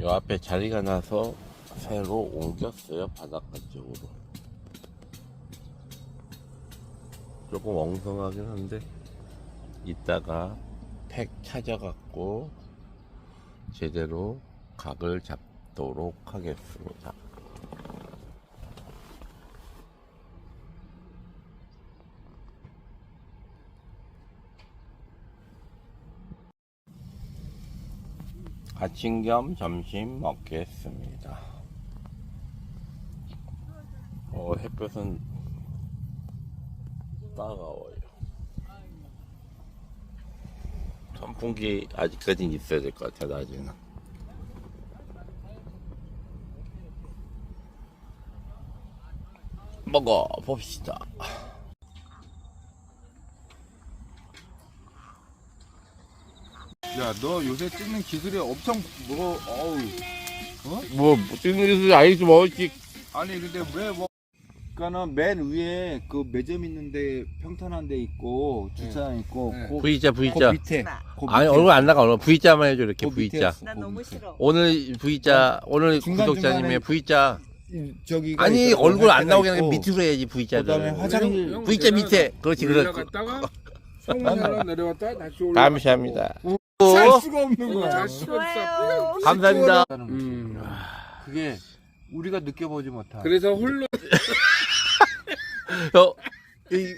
요 앞에 자리가 나서 새로 옮겼어요 바닷가 쪽으로. 조금 엉성하긴 한데 이따가 팩 찾아갖고 제대로 각을 잡도록 하겠습니다 아침 겸 점심 먹겠습니다. 어, 햇볕은 따가워요. 선풍기 아직까지는 있어야 될 것 같아요, 낮에는. 먹어 봅시다. 야, 너 요새 찍는 기술이 엄청 뭐, 어우. 뭐, 찍는 기술이 아니지, 뭐, 이 아니, 근데 왜 뭐. 그니까는 맨 위에 그 매점 있는데 평탄한 데 있고, 주차장 있고, 네. 그, V자, 그 V자. 밑에. 그 아니, 밑에. 얼굴 안 나가, 오늘 V자만 해줘, 이렇게 그 밑에 V자. 나 그 너무 밑에. 싫어. 오늘 V자, 오늘 중간, 구독자님의 V자. 이- 저기가 아니, 있고, 얼굴 안 때가 나오게 그냥 있고, 밑으로 해야지, 그다음에 V자를. 화장실. 형, V자 밑에. 그렇지, 그렇지. 올라갔다가 성문으로 내려갔다 다시 올라. 감사합니다. 살 수가 없는 거야. 잘 수가 좋아요. 없어. 감사합니다. 음. 그게 우리가 느껴보지 못한. 그래서 홀로 어, 이,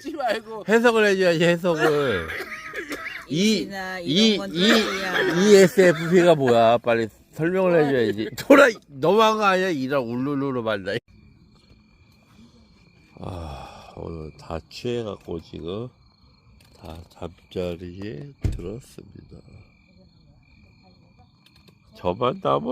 해석을 해줘야지, 해석을. 이, 이나 이, 이런 건 이, 또야. ESFP가 뭐야? 빨리 설명을 해줘야지. 돌아, 너무한 거 아니야? 이랑 울룰루로 만다. 아, 오늘 다 취해갖고 지금 다 잠자리에 들었습니다. 저만 남았